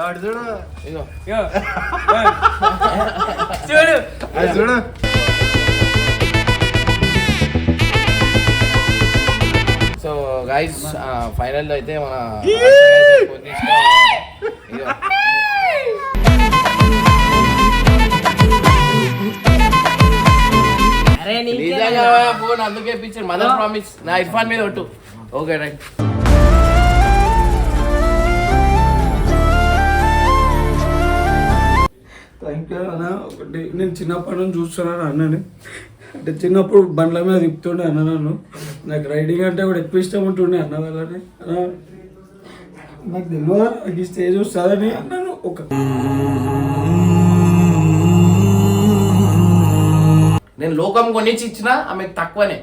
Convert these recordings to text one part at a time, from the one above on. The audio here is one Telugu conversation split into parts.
ఎవడు చూడు. చూడు అది చూడు. సో గైస్ ఫైనల్ అయితే మన ఫోన్ అందుకే ఇప్పించారు. Mother promise. నా ఇర్ఫాన్ మీద ఒట్టు. Okay right. థ్యాంక్ యూ అన్న. ఒకటి నేను చిన్నప్పటి నుంచి చూస్తున్నాను అన్నని. అంటే చిన్నప్పుడు బండ్ల మీద తిప్పుతుండే అన్న నన్ను. నాకు రైడింగ్ అంటే కూడా ఎక్కువ ఇష్టం ఉంటుండే అన్న వాళ్ళని. నాకు తెలియదు నాకు ఈ స్టేజ్ వస్తుందని అన్నాను. ఒక నేను లోకం కొనిచ్చి ఇచ్చిన ఆమెకు తక్కువనే.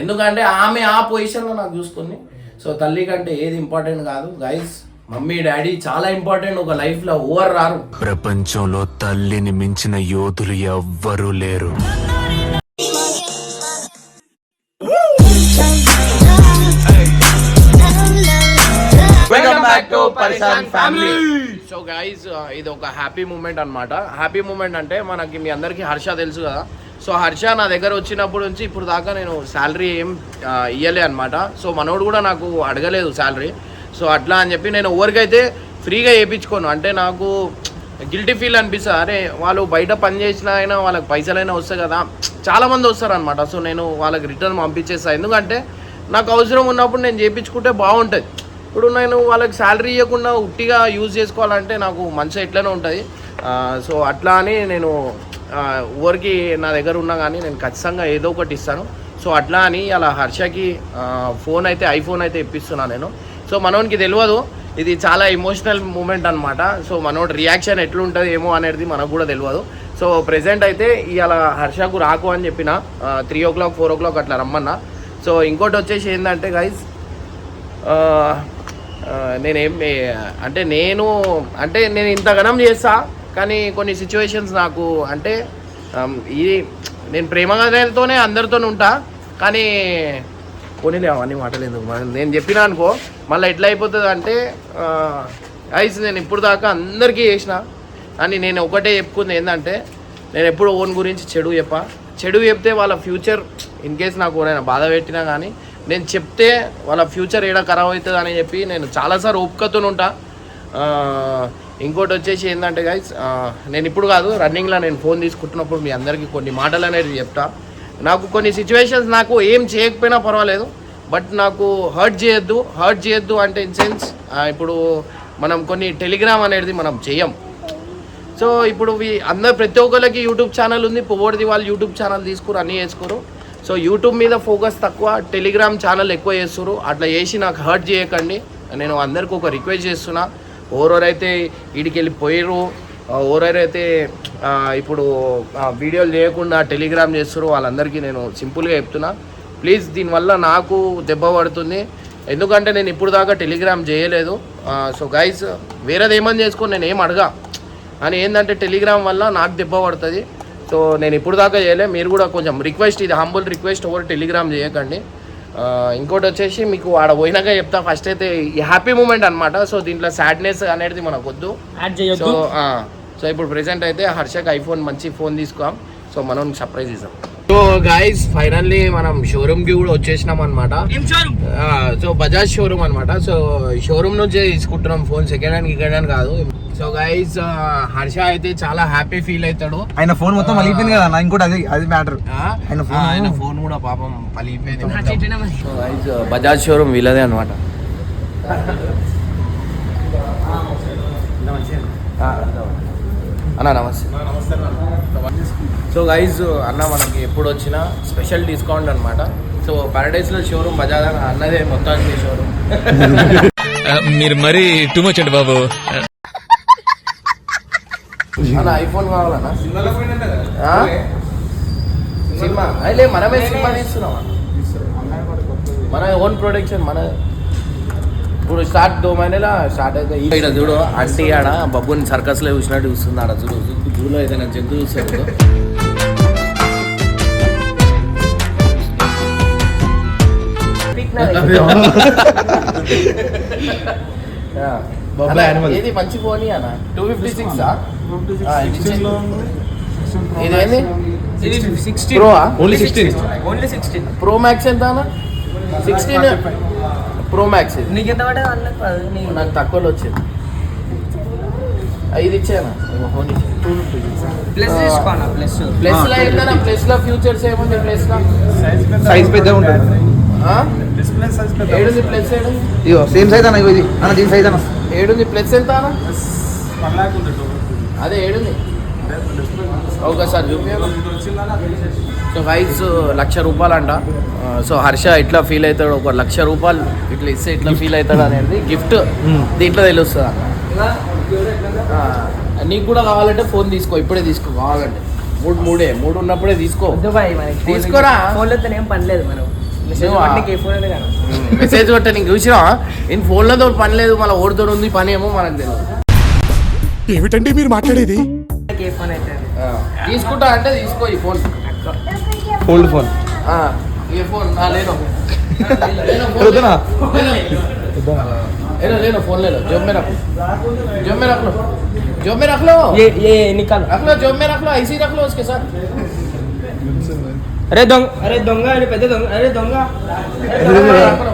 ఎందుకంటే ఆమె ఆ పొజిషన్లో నాకు చూసుకుని సో తల్లి కంటే ఏది ఇంపార్టెంట్ కాదు గైస్ మమ్మీ డాడీ చాలా ఇంపార్టెంట్. ఒక లైఫ్లో ఓవర్ రారు. ప్రపంచంలో తల్లిని మించిన యోధులు ఎవ్వరూ లేరు. వెల్కమ్ బ్యాక్ టు పరిశాన్ ఫ్యామిలీ సో గైస్ ఇది ఒక హ్యాపీ మూమెంట్ అన్నమాట. హ్యాపీ మూమెంట్ అంటే మనకి మీ అందరికీ హర్ష తెలుసు కదా. సో హర్ష నా దగ్గర వచ్చినప్పటి నుంచి ఇప్పుడు దాకా నేను శాలరీ ఏం ఆ, ఇయ్యలే అనమాట సో మనోడు కూడా నాకు అడగలేదు శాలరీ సో అట్లా అని చెప్పి నేను ఎవరికైతే ఫ్రీగా వేయించుకోను అంటే నాకు గిల్టీ ఫీల్ అనిపిస్తుంది. అరే వాళ్ళు బయట పని చేసినా అయినా వాళ్ళకి పైసలైనా వస్తాయి కదా. చాలా మంది వస్తారు అనమాట సో నేను వాళ్ళకి రిటర్న్ పంపించేస్తాను ఎందుకంటే నాకు అవసరం ఉన్నప్పుడు నేను చేయించుకుంటే బాగుంటుంది. ఇప్పుడు నేను వాళ్ళకి శాలరీ ఇవ్వకుండా ఉట్టిగా యూజ్ చేసుకోవాలంటే నాకు మంచిగా ఎట్లనే ఉంటుంది. సో అట్లా అని నేను ఎవరికి నా దగ్గర ఉన్నా కానీ నేను ఖచ్చితంగా ఏదో ఒకటి ఇస్తాను. సో అట్లా అని అలా హర్షకి ఫోన్ అయితే ఐఫోన్ అయితే ఇప్పిస్తున్నాను నేను. సో మనోనికి తెలియదు. ఇది చాలా ఎమోషనల్ మూమెంట్ అనమాట సో మనోడి రియాక్షన్ ఎట్లుంటుంది ఏమో అనేది మనకు కూడా తెలియదు. సో ప్రెసెంట్ అయితే ఇవాళ హర్షకు రాకు అని చెప్పిన three o'clock four o'clock అట్లా రమ్మన్నా. సో ఇంకోటి వచ్చేసి ఏంటంటే గైజ్ నేనేం అంటే నేను అంటే నేను ఇంత గణం చేస్తా కానీ కొన్ని సిచ్యువేషన్స్ నాకు అంటే ఇది నేను ప్రేమగాతోనే అందరితో ఉంటా కానీ పోనీలే అవన్నీ మాటలు ఎందుకు మరి నేను చెప్పినా అనుకో మళ్ళీ ఎట్లా అయిపోతుంది అంటే ఐస్ నేను ఇప్పుడు దాకా అందరికీ చేసిన అని నేను ఒకటే చెప్పుకుంది ఏంటంటే నేను ఎప్పుడు ఓన్ గురించి చెడు చెప్పా. చెడు చెప్తే వాళ్ళ ఫ్యూచర్ ఇన్ కేస్ నాకు ఎవరైనా బాధ పెట్టినా కానీ నేను చెప్తే వాళ్ళ ఫ్యూచర్ ఏడా ఖరాబ్ అవుతుంది అని చెప్పి నేను చాలాసార్లు ఓపికతో ఉంటా. ఇంకోటి వచ్చేసి ఏంటంటే గైస్ నేను ఇప్పుడు కాదు రన్నింగ్లో నేను ఫోన్ తీసుకుంటున్నప్పుడు మీ అందరికీ కొన్ని మాటలు అనేది చెప్తా. నాకు కొన్ని సిచ్యువేషన్స్ నాకు ఏం చేయకపోయినా పర్వాలేదు బట్ నాకు హర్ట్ చేయొద్దు హర్ట్ చేయొద్దు అంటే ఇన్ సెన్స్ ఇప్పుడు మనం కొన్ని టెలిగ్రామ్ అనేది మనం చేయం. సో ఇప్పుడు అందరు ప్రతి ఒక్కరికి యూట్యూబ్ ఛానల్ ఉంది పొగోడిది వాళ్ళు యూట్యూబ్ ఛానల్ తీసుకురు అన్నీ చేసుకోరు సో యూట్యూబ్ మీద ఫోకస్ తక్కువ టెలిగ్రామ్ ఛానల్ ఎక్కువ చేస్తారు అట్లా చేసి నాకు హర్ట్ చేయకండి. నేను అందరికి ఒక రిక్వెస్ట్ చేస్తున్నా. ఓరోరైతే వీడికి వెళ్ళి పోయారు ఇప్పుడు వీడియోలు చేయకుండా టెలిగ్రామ్ చేస్తారు వాళ్ళందరికీ నేను సింపుల్గా చెప్తున్నా. ప్లీజ్ దీనివల్ల నాకు దెబ్బ పడుతుంది. ఎందుకంటే నేను ఇప్పుడు దాకా టెలిగ్రామ్ చేయలేదు. సో గైస్ వేరేది ఏమని చేసుకొని నేను ఏం అడగా. అని ఏంటంటే టెలిగ్రామ్ వల్ల నాకు దెబ్బ పడుతుంది. సో నేను ఇప్పుడు దాకా చేయలే. మీరు కూడా కొంచెం రిక్వెస్ట్ ఇది హంబుల్ రిక్వెస్ట్ ఎవరు టెలిగ్రామ్ చేయకండి. ఇంకోటి వచ్చేసి మీకు ఆడ పోయినాక చెప్తా. ఫస్ట్ అయితే ఈ హ్యాపీ మూమెంట్ అనమాట సో దీంట్లో సాడ్నెస్ అనేది మనకు వద్దు యాడ్ సో సో ఇప్పుడు ప్రెసెంట్ అయితే హర్షక్ ఐఫోన్ మంచి ఫోన్ తీసుకోం సో మనం సర్ప్రైజ్ ఇస్తాం సో గాయస్ ఫైనల్లీ మనం షోరూమ్కి కూడా వచ్చేసినాం అనమాట సో బజాజ్ షోరూమ్ అనమాట సో షోరూమ్ నుంచే తీసుకుంటున్నాం ఫోన్ సెకండ్ హ్యాండ్ హ్యాండ్ కాదు. సో గైస్ హర్ష అయితే చాలా హ్యాపీ ఫీల్ అవుతాడు. ఆయన ఫోన్ మొత్తం మలిగిపోయింది కదా ఇంకోటి అది అది మ్యాటర్? ఆయన phone- ఆయన ఫోన్ కూడా పాపం పలిగిపోయింది బజాజ్ షోరూమ్ వీళ్ళదే అనమాట అన్న నమస్తే. సో గైజ్ అన్న మనకి ఎప్పుడు వచ్చినా స్పెషల్ డిస్కౌంట్ అనమాట సో పారడైస్లో షోరూమ్ బజాజ్ అన్న అన్నదే మొత్తానికి షోరూమ్ మీరు మరీ టూ మచ్ అండి బాబు. అన్న ఐఫోన్ కావాలన్నా? సినిమా? అదే మనమే సినిమా తీస్తున్నాం మన ఓన్ ప్రొడక్షన్ మన ఇప్పుడు స్టార్ట్ దో మహిళలా స్టార్ట్ అయితే ఇక్కడ చూడు ఆంటీ ఆడ బబ్బుని సర్కస్లో చూసినట్టు చూస్తుంది ఆడ చూడు జూలో ఏదైనా జంతువు యానిమల్ ఏది మంచి ఫోన్ అన్న టూ ఫిఫ్టీ సిక్స్ ఇదేంది pro only sixteen only sixteen pro max ఎంత అన్న సిక్స్టీన్ ప్రో మ్యాక్స్ ఇది. నీకు ఎంత పడే తక్కువలో వచ్చింది. ఐదు ఇచ్చానా? ఫోన్ ప్లస్ ప్లస్ ప్లస్లో ఏంటన్నా ప్లస్లో ఫ్యూచర్స్ ఏముంది? ప్లస్లో? సైజ్ పెద్దగా ఉంటుంది. ఆ? ఏడుంది ప్లస్ ఇగో సేమ్ సైజ్ అన్న ఇది. అన్న దీని సైజ్ అన్న. ఏడుంది ప్లస్ ఎంత అన్న అదే ఏడుంది. ఒకసారి సో గైస్ లక్ష రూపాయలు అంట సో హర్ష ఎట్లా ఫీల్ అవుతాడు ఒక లక్ష రూపాయలు ఇట్లా ఇస్తే ఎట్లా ఫీల్ అవుతాడు అనేది గిఫ్ట్ దీంట్లో తెలుస్తుంది? అన్న నీకు కూడా కావాలంటే ఫోన్ తీసుకో ఇప్పుడే తీసుకో కావాలంటే. మూడు మూడే మూడు ఉన్నప్పుడే తీసుకో. తీసుకోరా. ఫోన్లో ఏం పని లేదు మనం. మెసేజ్ కొట్ట నీకు చూసినా నేను ఫోన్లతో పని లేదు మళ్ళీ ఓడితో ఉంది పని ఏమో మనకు తెలియదు. ఏమిటండి మీరు మాట్లాడేది ఏ ఫోన్ అయితే ఆ, తీసుకుంటా అంటే తీసుకో ఈ ఫోన్ ఫోల్డ్ ఫోన్ ఆ, ఈ ఫోన్ ఆ, లేను లేను, ఫోన్ వద్దునా? लेनो लेनो फोन ले लो जेब में रख लो जेब में रख लो जेब में रख लो ये ये निकाल रख लो जेब में रख लो ऐसे ही रख लो उसके साथ అరే దొంగ అరే దొంగ అరే పెద్ద దొంగ అరే దొంగ అరే దొంగ. रख लो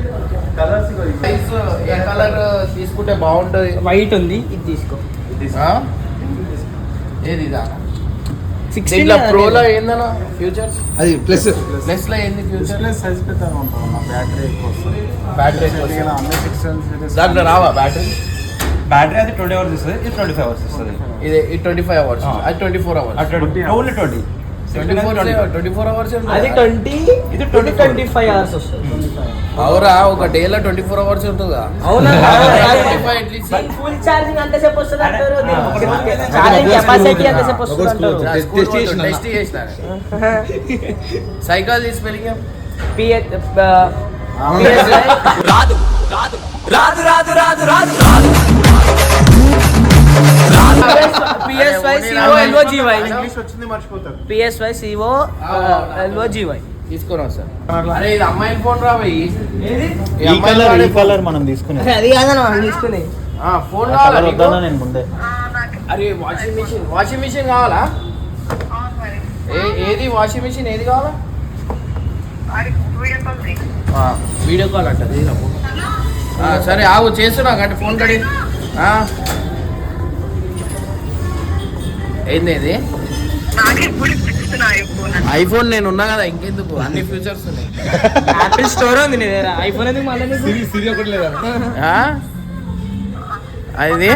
ఏ కలర్ తీసుకుంటే బాగుంటుంది? వైట్ ఉంది. ఇది తీసుకో. ఆ? ఏది ఇదా? సిక్స్టీన్ దీంట్లో ప్రోలో ఏందన్నా? ఫ్యూచర్స్ అది ప్లస్ ప్లస్లో ఏంది ఫ్యూచర్ సైజ్ పెద్దగా ఉంటుంది బ్యాటరీ ఎక్కువ వస్తుంది. బ్యాటరీ ఇక అన్ని సిక్స్ దాంట్లో రావా బ్యాటరీ బ్యాటరీ అది ట్వంటీ అవర్స్ ఇస్తుంది ఇది ట్వంటీ ఫైవ్ అవర్స్ ఇస్తుంది. ఇది ట్వంటీ ఫైవ్ అవర్స్ అది twenty four hours twenty only twenty twenty four twenty four hours అది ట్వంటీ ఇది ట్వంటీ ట్వంటీ ఫైవ్ అవర్స్ వస్తుంది. అవురా ఒక డే లో ట్వంటీ ఫోర్ అవర్స్ ఉంటుందా? అవునా? ఫుల్ ఛార్జింగ్ ఎంతసేపు వస్తుంది అంటారు? ఛార్జింగ్ కెపాసిటీ ఎంతసేపు వస్తుంది. అంటారు. Test చేసిన టెస్ట్ చేసిన సైకిల్ తీసి పెరిగా PS PSY CO LO GY English వచ్చింది మర్చిపోతారు పిఎస్వై సిఓ ఎల్ఓ జీవై తీసుకొని వస్తాను అరే ఇది అమ్మాయి ఫోన్ రా భయ్. ఈ కలర్ ఈ కలర్ మనం తీసుకునేది. అది కాదన్న మనం తీసుకుని. ఫోన్ ఆ కావాలా కలర్ నీకు? వద్దానా నేను ముందే. అరే వాషింగ్ మిషన్ వాషింగ్ మిషన్ కావాలా? ఏ ఏది వాషింగ్ మిషన్ ఏది కావాలా? ఆ, వీడియో కాల్ అంట తీరా ఫోన్. ఆ, సరే ఆగు చేస్తున్నా అంటే ఫోన్ కడి ఆ. ఏంది ఇది ఐఫోన్ నేను ఉన్నా కదా ఇంకెందుకు? అన్ని ఫ్యూచర్స్ ఉన్నాయి. యాపిల్ స్టోర్ ఉంది నీ దగ్గర. ఐఫోన్ ఎందుకు మళ్ళీ నీకు? సిరి ఒకటి లేదా? ఆ? అది?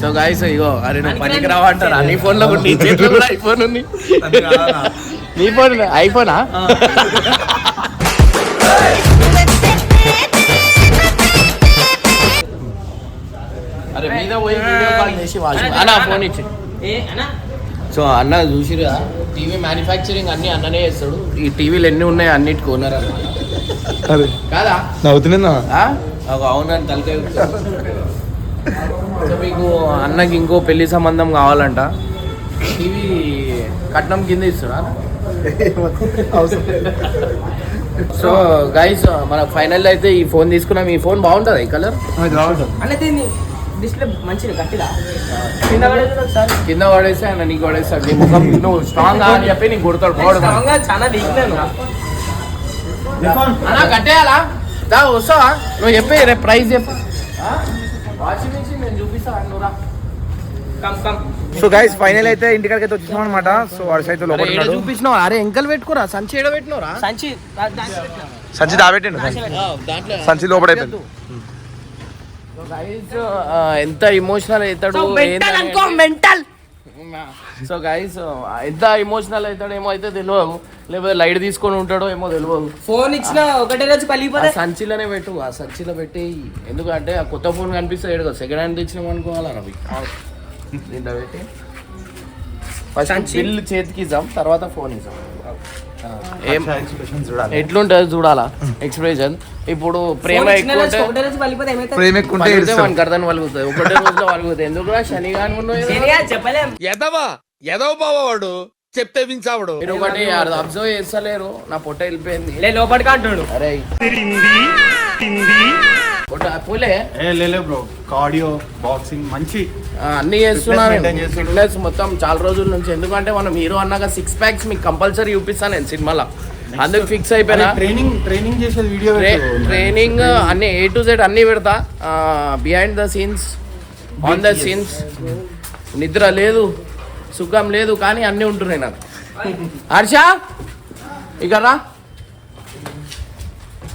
సో గాయస్ ఇగో అరే నువ్వు పనికి రావంటారు నీ ఫోన్లో కూడా నీ చేతిలో కూడా ఐఫోన్ ఉంది. నీ ఫోన్ ఐఫోనా? అరే మీద పోయి వీడియో కాల్ చేసి వాచి అన్న ఫోన్ ఇచ్చి. ఏ అన్నా? సో అన్న చూసిరా టీవీ మ్యానుఫ్యాక్చరింగ్ అన్ని అన్ననే చేస్తాడు. ఈ టీవీలు ఎన్ని ఉన్నాయి అన్నిటికి ఓనర్ అన్నమాట అరే. కాదా? నవ్వుతున్నా? తలకాయ ఊపుతుంది. సో మీకు అన్నకి ఇంకో పెళ్ళి సంబంధం కావాలంట. టీవీ కట్నం కింద ఇస్తున్నా సో గైస్ మన ఫైనల్ అయితే ఈ ఫోన్ తీసుకున్నాం. ఈ ఫోన్ బాగుంటుంది ఈ కలర్ దీన్ని డిస్ప్లే మంచిది గట్టిగా. కింద పడేది ఒకసారి కింద పడేస్తే ఆయన నీకు పడేస్తాడు. నీ ముఖం నువ్వు స్ట్రాంగ్ అని చెప్పి నీకు కొడతాడు. స్ట్రాంగ్గా చాలా వీక్ నేను అన్నా కట్టేయాలా దా వస్తావా? నువ్వు చెప్పే రేపు ప్రైస్ చెప్పు. వాషింగ్ మిషన్ నేను చూపిస్తా నువ్వు రా. Come come so guys final అయితే ఇంటికాడికి అయితే వచ్చేసాం అనమాట సో వాడు అయితే లోపల ఉన్నాడు. చూపించినావు? అరే ఎంకల్ పెట్టుకోరా? సంచి ఏడ పెట్టినవరా సంచి. సంచి దాబెట్టండి దాంట్లో. సంచి లోపల అయిపోయింది. Guys, ఆ, ఎంత ఇమోషనల్ అవుతాడు మెంటల్ సో గైస్ ఎంత ఎమోషనల్ అవుతాడేమో అయితే తెలియదు. లేకపోతే లైట్ తీసుకొని ఉంటాడో ఏమో తెలియదు. ఫోన్ ఇచ్చిన ఒకటే రోజు పలిగిపోతే సంచిలోనే పెట్టు ఆ సంచిలో పెట్టి ఎందుకంటే ఆ కొత్త ఫోన్ కనిపిస్తుంది ఏడుగా సెకండ్ హ్యాండ్ తెచ్చినాం అనుకోవాలా రవి? దీంట్లో పెట్టి. ఫస్ట్? బిల్ చేతికి ఇద్దాం తర్వాత ఫోన్ ఇద్దాం. ఏం ఎట్లుంటుంది చూడాలా? ఎక్స్ప్రెషన్ ఇప్పుడు ప్రేమ ఎక్కువ ప్రేమ ఎక్కువ. మనకు అర్థం ఒకటే రోజులో ఎందుకు శని కాని ఉన్నావు సరిగా చెప్పలేం. ఎదవా? చెప్తే వించావుడు. మీరు ఒకటి అబ్జర్వ్ చేస్తలేరు. నా పొట్ట వెళ్ళిపోయింది. లే లోపలికి అంటున్నాడు అరే. పోలే. ఏ లేలే బ్రో. కార్డియో బాక్సింగ్ మంచి. అన్ని చేస్తుండు. ఫిట్నెస్ మొత్తం చాలా రోజుల నుంచి. ఎందుకంటే మనం హీరో అన్నాక సిక్స్ ప్యాక్స్ మీకు కంపల్సరీ చూపిస్తాను నేను సినిమాలో. అందుకు ఫిక్స్ అయిపోయినా. ట్రైనింగ్ ట్రైనింగ్ చేసేది వీడియో ట్రైనింగ్ అన్ని ఏ టు జెడ్ అన్ని పెడతా. Behind the scenes on the scenes నిద్ర లేదు సుఖం లేదు కానీ అన్నీ ఉంటున్నాయి నాకు. హర్ష ఇక రా.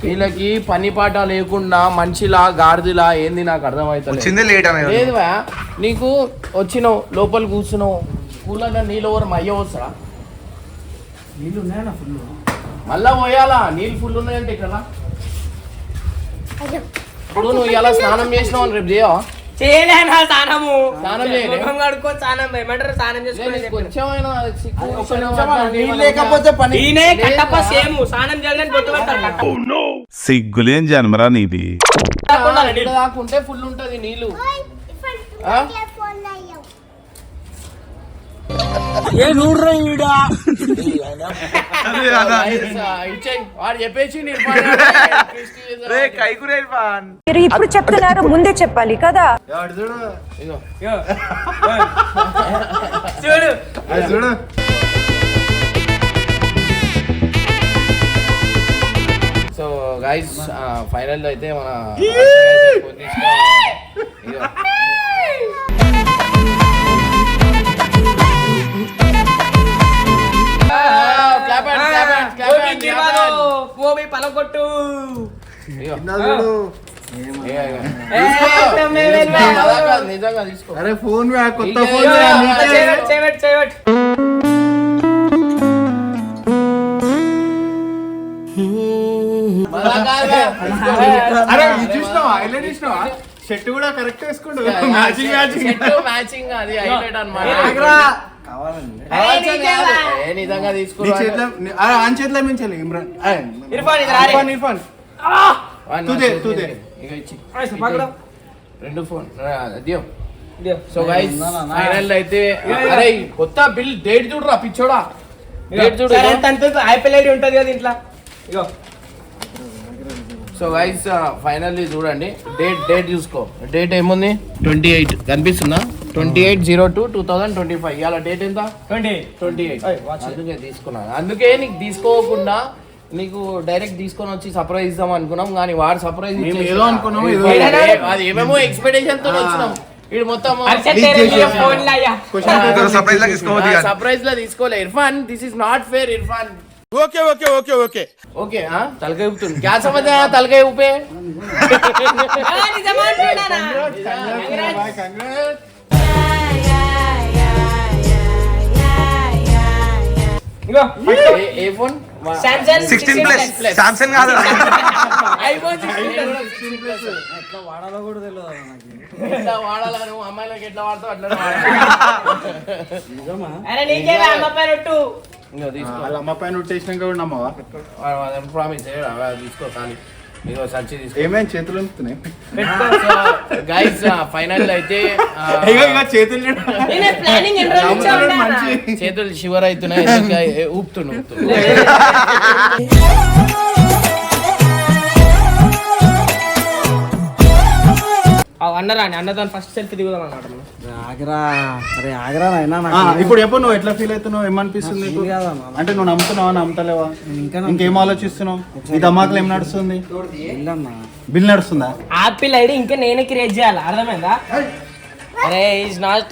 వీళ్ళకి పని పాట లేకుండా మనిషిలా గాడిదిలా ఏంది నాకు అర్థమవుతుంది వచ్చిందే లేట్ అనేది లేదు భయ్యా. నీకు వచ్చినావు లోపల కూర్చున్నావు కూలగా నీళ్ళు ఓవర్ అయ్య వస్తారా? నీళ్ళు ఉన్నాయన్నా ఫుల్ మళ్ళా పోయాలా? నీళ్ళు ఫుల్ ఉన్నాయంటే ఇక్కడ. ఇప్పుడు నువ్వు ఇలా స్నానం చేసినావు అని రేపు చేయవా? చేయలేనా స్నానము. స్నానం? ముఖం కడుక్కో ఏమంటారు? చేసుకుని కట్టప్ప. సిగ్గులేం జన్మరా నీది? ఫుల్ ఉంటది నీళ్ళు. ఆ? Guys, ఆ, ఇచ్చేయ్. వాడు చెప్పేసి నిర్మాణ రే కైకురే పాన్ మీరు ఇప్పుడు చెప్తున్నారు ముందే చెప్పాలి కదా? చూడు? సో గైస్ ఫైనల్ అయితే మన అరే ఫోన్ కొత్త ఫోన్ చేయబెట్టు, చేయబెట్టు. అరే ఇది చూసినావా? హైలైట్ చూసినావా? షర్ట్ కూడా కరెక్ట్ వేసుకుంటు మ్యాచింగ్ మ్యాచింగ్ మ్యాచింగ్ అది హైలైట్ అన్నమాట. ఏ నిజంగా నీ చేతిలో. నీ- అరే ఆన్ చేతిలో మించాలి ఇమ్రాన్. అరే, ఇర్ఫాన్ ఇది రారే. ఇర్ఫాన్ ఇర్ఫాన్. వాడిని తుదే, నా చేతికి తుదే. ఇక ఇచ్చి. అరే, పక్కన. రెండు ఫోన్. సో గైస్ ఫైనల్ అయితే అరే ఈ కొత్త బిల్ డేట్ చూడరా పిచ్చోడా. డేట్ చూడు సరే, ఐపీఎల్ ఐడి ఉంటది కదా ఇంట్లో ఇగో సో గైస్ ఫైనల్లీ చూడండి. డేట్ డేట్ చూసుకో. డేట్ ఏముంది? Twenty eight. కనిపిస్తుందా? Twenty eight zero two two thousand twenty five. ఇవాళ డేట్ ఎంత? Twenty twenty eight. అందుకే తీసుకున్నాను అందుకే నీకు తీసుకోకుండా నీకు డైరెక్ట్ తీసుకొని వచ్చి సర్ప్రైజ్ ఇద్దాం అనుకున్నాం కానీ వాడు సర్ప్రైజ్ ఏదో అనుకున్నాం అది ఏమేమో ఎక్స్పెక్టేషన్తో వచ్చినాం. మొత్తం సర్ప్రైజ్ లా తీసుకోలే Irfan. This is not fair Irfan. Okay okay okay okay. Okay తలకాయ ఊపుతుంది. క్యా తలకాయ ఊపే? ఏ- ఏ phone? Samsung sixteen plus Samsung కాదు. ఐఫోన్ సిక్స్టీన్ ఎట్లా వాడాలా నువ్వు అమ్మాయిలకి ఎట్లా వాడతావు అట్లా వాడాలి అరే నీకే అమ్మ వాళ్ళ పైన ఉట్టేసినాక కూడా నమ్మవా? ప్రామిస్ తీసుకో కానీ ఇదిగో సంచి ఏమేమి చేతులు ఉంటున్నాయి? గైస్ ఫైనల్ అయితే చేతులు చేతులు షివర్ అవుతున్నాయి ఎందుకు? అన్నరా అని అన్నతో ఫస్ట్ సెల్ఫీ దిగుదాం అన్నమాట. ఆగరా అరే ఆగరా ఇప్పుడు ఎప్పుడు నువ్వు ఎట్లా ఫీల్ అవుతున్నావు? ఏమనిపిస్తుంది. అంటే నువ్వు నమ్ముతున్నావా నమ్ముతలేవా? ఇంకా ఇంకేం ఆలోచిస్తున్నావు? నీ దమాకులు ఏం నడుస్తుంది? బిల్ నడుస్తుందా? ఆపిల్ ఐడి ఇంకా నేనే క్రియేట్ చేయాలి? అర్థమైందా? అరే ఈజ్ నాట్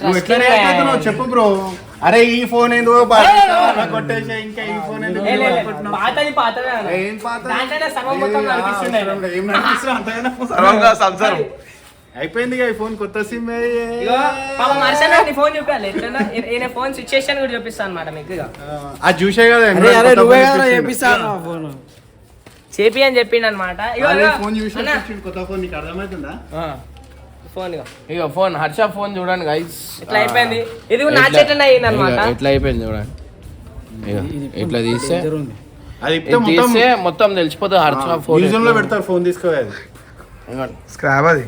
చెప్పు బ్రో అరే ఈ ఫోన్ ఎందుకో కొట్టేసే ఇంకా ఈ ఫోన్? పాతది పాతదే అన్న. ఏం పాత? సంసారం. అయిపోయింది ఇక ఈ ఫోన్ కొత్త సిమ్ ఫోన్ చూపించాలి ఎట్లన్నా? ఈయన ఫోన్ సిచ్యుయేషన్ కూడా చూపిస్తాను అనమాట మీకు అది చూసే కదా నువ్వే ఫోన్ కదా తెప్పించిండు. చేపిస్తాను ఫోన్. చేపి అని చెప్పిండు అనమాట ఫోన్ చూసి కొత్త ఫోన్ నీకు అర్థమవుతుందా? ఫోన్ ఇగో. ఇక ఫోన్ హర్ష ఫోన్ చూడండి గైస్ ఇట్లా అయిపోయింది? ఇది కూడా నా చేతనే అయింది అనమాట ఎట్లా అయిపోయింది చూడండి. ఇట్లా తీస్తే? అది తీస్తే మొత్తం తెలిసిపోతుంది హర్ష ఫోన్ మ్యూజియం లో పెడతారు ఫోన్ తీసుకోవాలి. స్క్రాబ్ అది.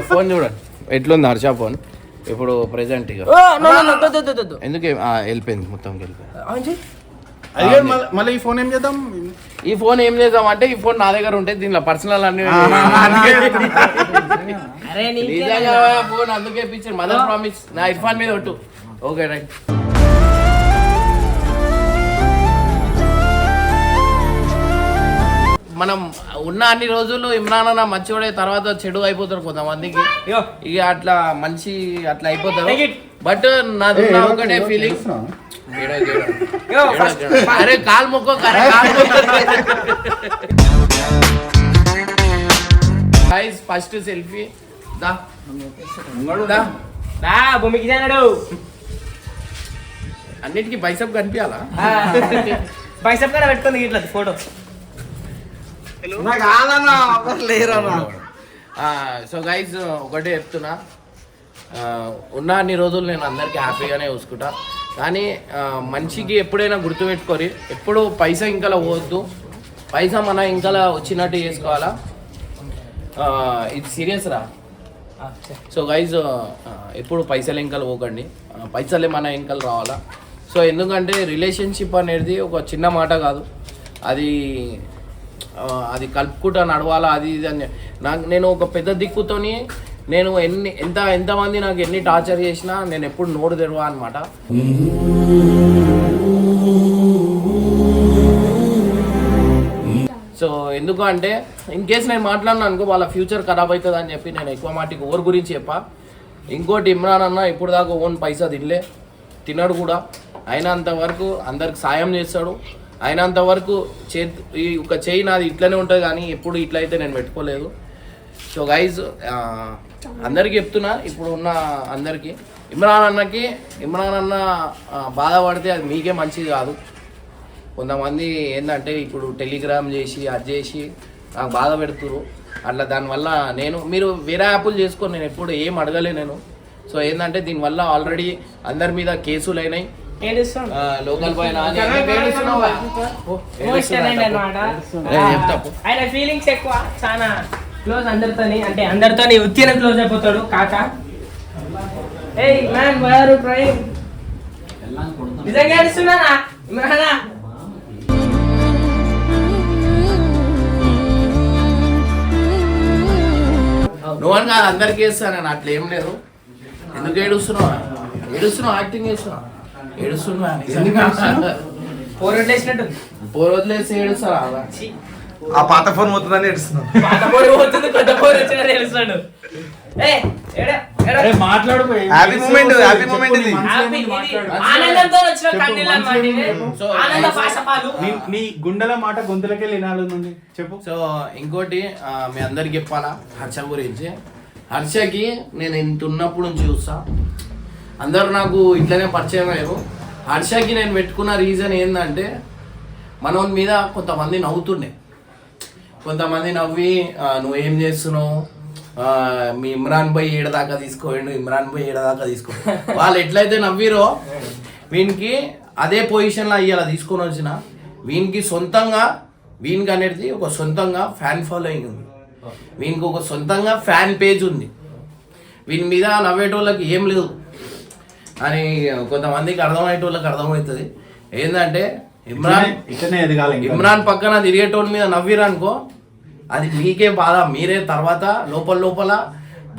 ఫోన్ చూడండి. ఎట్లుంది హర్ష ఫోన్? ఇప్పుడు ప్రెసెంట్ ఇక ఎందుకు వెళ్ళిపోయింది మొత్తం వెళ్ళిపోయింది. మళ్ళీ- ఈ ఫోన్ ఏం చేద్దాం? ఈ ఫోన్ ఏం చేద్దాం అంటే ఈ ఫోన్ నా దగ్గర ఉంటే దీనిలో పర్సనల్ అన్ని ఫోన్ అందుకే ఇప్పించారు. మదర్ ప్రామిస్ నా ఇర్ఫాన్ మీద ఒట్టు. ఓకే రైట్ మనం ఉన్న అన్ని రోజులు ఇమ్రాన్ అన్న మంచివాడే తర్వాత చెడు అయిపోతారు కొంతమందికి. ఇగో. ఇక అట్లా మంచి అట్లా అయిపోతారు. బట్ నాది ఒకటే ఫీలింగ్ అరే కాలు మొక్క కాలు గైస్ ఫస్ట్ సెల్ఫీ దా. దా. దా భూమికి జానడు అన్నిటికీ బైసప్ కనిపించాలా? బైసప్ కూడా పెట్టుకుంది ఇట్లా ఫోటో నాకు కాదన్నా ఎవరు లేరన్నా. సో గైజ్ ఒకటే చెప్తున్నా. ఉన్న అన్ని రోజులు నేను అందరికీ హ్యాపీగానే చూసుకుంటా. కానీ మనిషికి ఎప్పుడైనా గుర్తుపెట్టుకోరి ఎప్పుడు పైసా ఇంకలా పోవద్దు. పైసా మన ఇంకలా వచ్చినట్టు చేసుకోవాలా? ఆ, ఇది సీరియస్ రా? సో గైజ్ ఎప్పుడు పైసలు ఇంకలు పోకండి. పైసలే మన ఇంకలు రావాలా? సో ఎందుకంటే రిలేషన్షిప్ అనేది ఒక చిన్న మాట కాదు. అది అది కలుపుకుంటా నడవాలా అది ఇది అని. నాకు నేను ఒక పెద్ద దిక్కుతోని నేను ఎన్ని ఎంత ఎంతమంది నాకు ఎన్ని టార్చర్ చేసినా నేను ఎప్పుడు నోరు తెరవా అనమాట సో ఎందుకు అంటే ఇన్కేస్ నేను మాట్లాడినా అనుకో వాళ్ళ ఫ్యూచర్ ఖరాబ్ అవుతుంది అని చెప్పి నేను ఎక్కువ మాటికి ఓర్ గురించి చెప్పా. ఇంకోటి ఇమ్రాన్ అన్న ఇప్పుడు దాకా ఓన్ పైసా తినలే తినడు కూడా. అయినంత వరకు అందరికి సాయం చేస్తాడు. అయినంత వరకు చేతి ఈ ఒక చేయి నాది ఇట్లనే ఉంటుంది కానీ ఎప్పుడు ఇట్లా అయితే నేను పెట్టుకోలేదు. సో గైజ్ అందరికీ చెప్తున్నా ఇప్పుడు ఉన్న అందరికీ. ఇమ్రాన్ అన్నకి ఇమ్రాన్ అన్న బాధపడితే అది మీకే మంచిది కాదు. కొంతమంది ఏంటంటే ఇప్పుడు టెలిగ్రామ్ చేసి అది చేసి నాకు బాధ పెడుతురు అట్లా దానివల్ల నేను మీరు వేరే యాప్లు చేసుకొని నేను ఎప్పుడు ఏం అడగలే నేను. సో ఏంటంటే దీనివల్ల ఆల్రెడీ అందరి మీద కేసులు అయినాయి. లోకల్ పైన అని. ఆయన ఫీలింగ్స్ ఎక్కువ చాలా క్లోజ్ అందరితోని అంటే అందరితోని ఉత్తిన క్లోజ్ అయిపోతాడు కాక. ఏయ్ మ్యాన్ వారు ట్రైన్ నిజంగా ఏడుస్తున్నానా? ఇమ్రానా? నువ్వని కాదు అందరికి వేస్తాను అట్లా ఏం లేదు. ఎందుకు ఏడుస్తున్నావు? ఏడుస్తున్నావు యాక్టింగ్ చేస్తున్నావు? పోరు వదిలేసి ఏడుస్తారా ఛీ, ఆ పాత ఫోన్ పోతుందని ఏడుస్తున్నాం పాత పోరు పోతుంది కొత్త పోరు వచ్చిన తెలుస్తాడు ఏ ఏడా ఏడా? మాట్లాడు Happy moment, happy moment ఇది. హ్యాపీ ఇది. ఆనందంతో వచ్చిన కన్నీళ్ళు అన్నమాట ఇవి. సో, ఆనంద పాశపాలు. నీ గుండెల మాట గొంతులకే వినాలి నుండి చెప్పు. సో ఇంకోటి మీ అందరికి చెప్పాలా? హర్ష గురించి. హర్షకి నేను ఇంత ఉన్నప్పుడు నుంచి చూస్తా. అందరూ నాకు ఇట్లనే పరిచయం అయ్యారు. హర్షకి నేను పెట్టుకున్న రీజన్ ఏంటంటే మన మీద కొంతమంది నవ్వుతుండే. కొంతమంది నవ్వి నువ్వేం చేస్తున్నావు? ఆ, మీ ఇమ్రాన్ భాయ్ ఏడదాకా తీసుకోండు ఇమ్రాన్ భాయ్ ఏడదాకా తీసుకో. వాళ్ళు ఎట్లయితే నవ్విరో వీనికి అదే పొజిషన్లో అయ్యేలా తీసుకొని వచ్చిన. వీనికి సొంతంగా వీనికి అనేది ఒక సొంతంగా ఫ్యాన్ ఫాలోయింగ్ ఉంది. వీనికి ఒక సొంతంగా ఫ్యాన్ పేజ్ ఉంది. వీని మీద నవ్వేటోళ్ళకి ఏం లేదు. అని కొంతమందికి అర్థమయ్యేటోళ్ళకి అర్థమవుతుంది. ఏంటంటే ఇమ్రాన్ ఇట్లనే ఎదగాలి ఇంకా. ఇమ్రాన్ పక్కన తిరిగేటోళ్ళ మీద నవ్విరనుకో అది మీకే బాధ. మీరే తర్వాత లోపల లోపల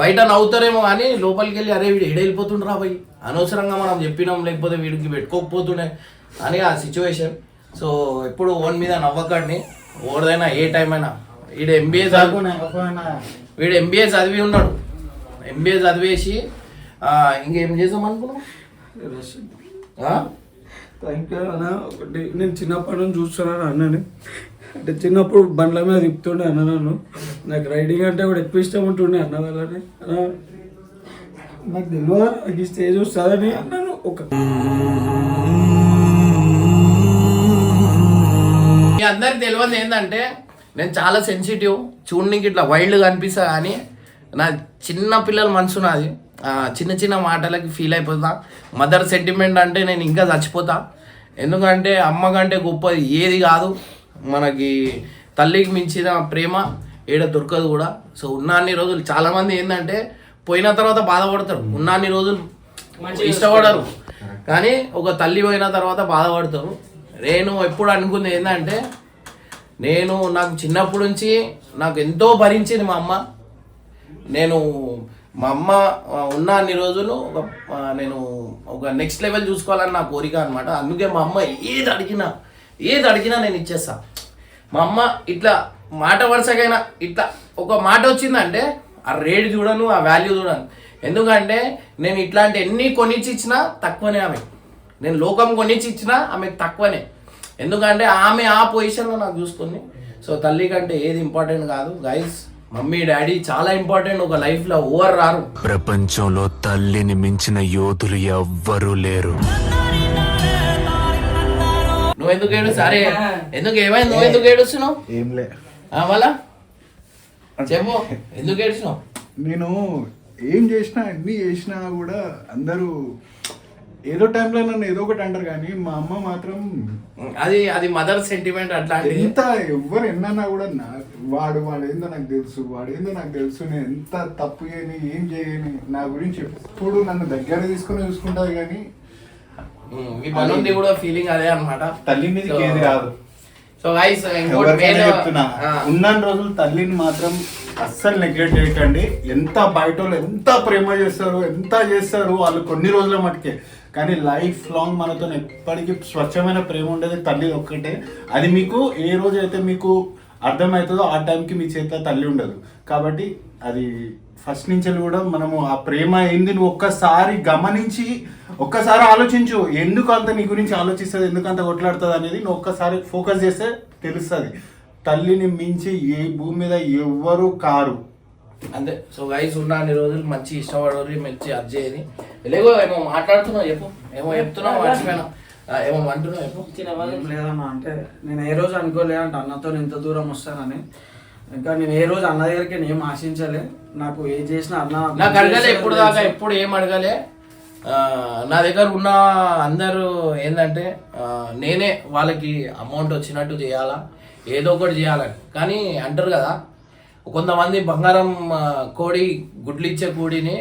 బయట నవ్వుతారేమో కానీ లోపలికి వెళ్ళి అరే వీడు ఎడ వెళ్ళిపోతుండ్రా భయ్ అనవసరంగా మనం చెప్పినాం లేకపోతే వీడికి పెట్టుకోకపోతుండే అని ఆ సిచ్యువేషన్ సో ఎప్పుడు ఓన్ మీద నవ్వకండి. ఓడదైనా ఏ టైం అయినా. వీడు ఎంబీఏ చదువు వీడు ఎంబీఏ చదివి ఉన్నాడు. ఎంబీఏ చదివేసి ఇంకేం చేద్దాం అనుకున్నాం ఆ? థ్యాంక్ యూ అన్న. ఒకటి నేను చిన్నప్పటి నుంచి చూస్తున్నాను అన్నని అంటే చిన్నప్పుడు బండ్ల మీద తిప్పుతుండే అన్న నన్ను. నాకు రైడింగ్ అంటే కూడా ఎక్కువ ఇష్టం ఉంటుండే అన్న వాళ్ళని. నాకు తెలియదు. నాకు ఈ స్టేజ్ వస్తుందని అన్నాను. ఒక మీ అందరికి తెలియదు ఏంటంటే నేను చాలా సెన్సిటివ్ చూడడానికి ఇట్లా వైల్డ్గా కనిపిస్తా కానీ నా చిన్న పిల్లల మనసు నాది. చిన్న చిన్న మాటలకి ఫీల్ అయిపోతా. మదర్ సెంటిమెంట్ అంటే నేను ఇంకా చచ్చిపోతా. ఎందుకంటే అమ్మ కంటే గొప్పది ఏది కాదు. మనకి తల్లికి మించిన ప్రేమ ఏడ దొరకదు కూడా. సో ఉన్న అన్ని రోజులు చాలామంది ఏంటంటే పోయిన తర్వాత బాధపడతారు. ఉన్న అన్ని రోజులు ఇష్టపడరు. కానీ ఒక తల్లి పోయిన తర్వాత బాధపడతారు. నేను ఎప్పుడు అనుకుంది ఏంటంటే నేను నాకు చిన్నప్పటి నుంచి నాకు ఎంతో భరించింది మా అమ్మ. నేను మా అమ్మ ఉన్న అన్ని రోజులు ఒక నేను ఒక నెక్స్ట్ లెవెల్ చూసుకోవాలని నా కోరిక అనమాట అందుకే మా అమ్మ ఏది అడిగినా ఏది అడిగినా నేను ఇచ్చేస్తా. మా అమ్మ ఇట్లా మాట వరుసకైనా ఇట్లా ఒక మాట వచ్చిందంటే ఆ రేట్ చూడను ఆ వాల్యూ చూడను. ఎందుకంటే నేను ఇట్లాంటి ఎన్ని కొనిచ్చి ఇచ్చినా తక్కువనే ఆమె. నేను లోకం కొనిచ్చి ఇచ్చినా ఆమె తక్కువనే. ఎందుకంటే ఆమె ఆ పొజిషన్లో నాకు చూసుకుంది. సో తల్లి కంటే ఏది ఇంపార్టెంట్ కాదు. గైస్ మమ్మీ డాడీ చాలా ఇంపార్టెంట్. ఒక లైఫ్లో ఓవర్ రారు. ప్రపంచంలో తల్లిని మించిన యోధులు ఎవ్వరూ లేరు. నువ్వు ఎందుకు ఏడు సరే? ఎందుకు ఏమైంది? నువ్వు ఎందుకు ఏడుస్తున్నావు? ఏం లే. మళ్ళా? చెప్పు. ఎందుకు ఏడుస్తున్నావు? నేను ఏం చేసినా అన్ని చేసినా కూడా అందరూ ఏదో టైంలో నన్ను ఏదో ఒకటి అంటారు కానీ మా అమ్మ మాత్రం అది అది మదర్ సెంటిమెంట్ అట్లాంటిది ఎంత ఎవ్వరు ఎన్నన్నా కూడా నా వాడు వాడు ఏందో నాకు తెలుసు వాడు ఏందో నాకు తెలుసు నేను ఎంత తప్పు చేయని ఏం చేయని నా గురించి ఎప్పుడు నన్ను దగ్గర తీసుకుని చూసుకుంటారు కానీ మీ మనోంది కూడా ఫీలింగ్ అదే అనమాట తల్లి మీదకి ఏది రాదు. సో గైస్ ఇంకోటి ఎవరికైనా main- చెప్తున్నా. ఆ, ఉన్న రోజులు తల్లిని మాత్రం అస్సలు నెగ్లెక్ట్ చేయకండి. ఎంత బయట వాళ్ళు ఎంత ప్రేమ చేస్తారు ఎంత చేస్తారు వాళ్ళు కొన్ని రోజుల మటుకే. కానీ లైఫ్ లాంగ్ మనతో ఎప్పటికీ స్వచ్ఛమైన ప్రేమ ఉండేది తల్లి ఒక్కటే. అది మీకు ఏ రోజు అయితే మీకు అర్థమవుతుందో ఆ టైంకి మీ చేతిలో తల్లి ఉండదు. కాబట్టి అది ఫస్ట్ నుంచి కూడా మనము ఆ ప్రేమ ఏంది నువ్వు ఒక్కసారి గమనించి ఒక్కసారి ఆలోచించు. ఎందుకు అంత నీ గురించి ఆలోచిస్తుంది? ఎందుకు అంత కొట్లాడుతుంది అనేది నువ్వు ఒక్కసారి ఫోకస్ చేస్తే తెలుస్తుంది. తల్లిని మించి ఏ భూమి మీద ఎవ్వరు కారు. అంతే. సో గైస్ ఉన్న అన్ని రోజులు మంచి ఇష్టపడరు మంచి అర్జేది లేగో ఏమో మాట్లాడుతున్నావు చెప్పు. ఏమో చెప్తున్నావు మర్చిపోయినా. ఏమో అంటున్నావు చెప్పు. లేదన్నా అంటే నేను ఏ రోజు అనుకోలే అంటే అన్నతో ఇంత దూరం వస్తానని. ఇంకా నేను ఏ రోజు అన్న దగ్గరికి నేను ఆశించలే. నాకు ఏ చేసినా అన్న నాకు అడగలే ఎప్పుడు దాకా ఎప్పుడు ఏం అడగలే. నా దగ్గర ఉన్న అందరూ ఏంటంటే నేనే వాళ్ళకి అమౌంట్ వచ్చినట్టు చేయాలా ఏదో ఒకటి చేయాలని కానీ అంటారు కదా కొంతమంది బంగారం కోడి గుడ్లు ఇచ్చే కోడిని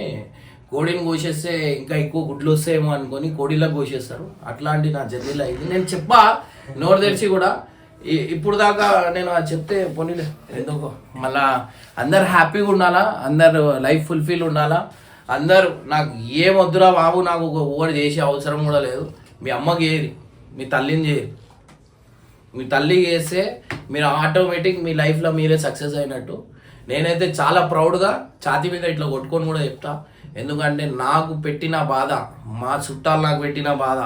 కోడిని కోసేస్తే ఇంకా ఎక్కువ గుడ్లు వస్తాయేమో అనుకొని కోడిలకు కోసేస్తారు. అట్లాంటి నా జర్నీలో అయింది. నేను చెప్పా నోరు తెరిచి కూడా. ఇప్పుడు దాకా నేను అది చెప్తే పోనీలే ఎందుకో. మళ్ళా అందరు హ్యాపీగా ఉండాలా? అందరు లైఫ్ ఫుల్ఫిల్ ఉండాలా? అందరు నాకు ఏం వద్దురా బాబు నాకు ఒక ఓడి చేసే అవసరం కూడా లేదు. మీ అమ్మకి చేయరు మీ తల్లిని చేయరు మీ తల్లి చేస్తే మీరు ఆటోమేటిక్ మీ లైఫ్లో మీరే సక్సెస్ అయినట్టు. నేనైతే చాలా ప్రౌడ్గా ఛాతీ మీద ఇట్లా కొట్టుకొని కూడా చెప్తా. ఎందుకంటే నాకు పెట్టిన బాధ మా చుట్టాలు నాకు పెట్టిన బాధ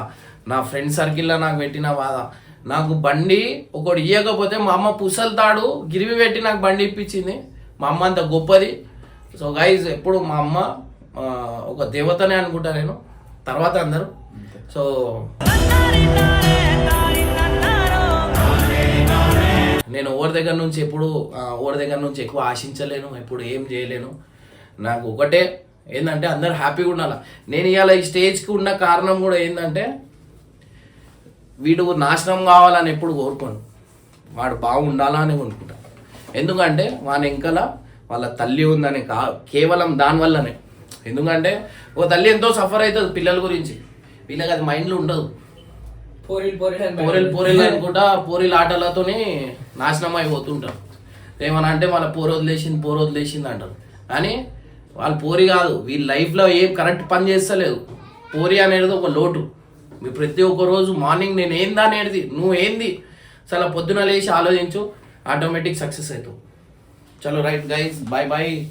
నా ఫ్రెండ్ సర్కిల్లో నాకు పెట్టిన బాధ. నాకు బండి ఒకటి ఇవ్వకపోతే మా అమ్మ పుసలు తాడు గిరివి పెట్టి నాకు బండి ఇప్పించింది. మా అమ్మ అంత గొప్పది. సో గైజ్ ఎప్పుడు మా అమ్మ ఒక దేవతనే అనుకుంటా నేను. తర్వాత అందరూ. సో నేను ఎవరి దగ్గర నుంచి ఎప్పుడు ఎవరి దగ్గర నుంచి ఎక్కువ ఆశించలేను ఎప్పుడు ఏం చేయలేను. నాకు ఒకటే ఏంటంటే అందరు హ్యాపీగా ఉండాలి? నేను ఇవాళ ఈ స్టేజ్కి ఉన్న కారణం కూడా ఏంటంటే వీడు నాశనం కావాలని ఎప్పుడు కోరుకోను. వాడు బాగుండాలా అని అనుకుంటా. ఎందుకంటే వాని వెనకాల వాళ్ళ తల్లి ఉందని కా కేవలం దానివల్లనే ఎందుకంటే ఒక తల్లి ఎంతో సఫర్ అవుతుంది పిల్లల గురించి. వీళ్ళకి అది మైండ్లో ఉండదు. పోరీలు పోరీలు అని పోరీలు పోరీలు అనుకుంటా పోరీల ఆటలతోని నాశనం అయిపోతుంటారు ఏమన్నా అంటే వాళ్ళ పోరు వదిలేసింది పోరు వదిలేసింది అంటారు. కానీ వాళ్ళు పోరి కాదు. వీళ్ళ లైఫ్లో ఏం కరెక్ట్ పని చేస్తలేదు. పోరి అనేది ఒక లోటు. మీ ప్రతి ఒక్క రోజు మార్నింగ్ నేను ఏందా అనేది నువ్వు ఏంది? చాలా పొద్దున లేచి ఆలోచించు. ఆటోమేటిక్ సక్సెస్ అవుతావు. చలో రైట్ గైస్ బాయ్ బాయ్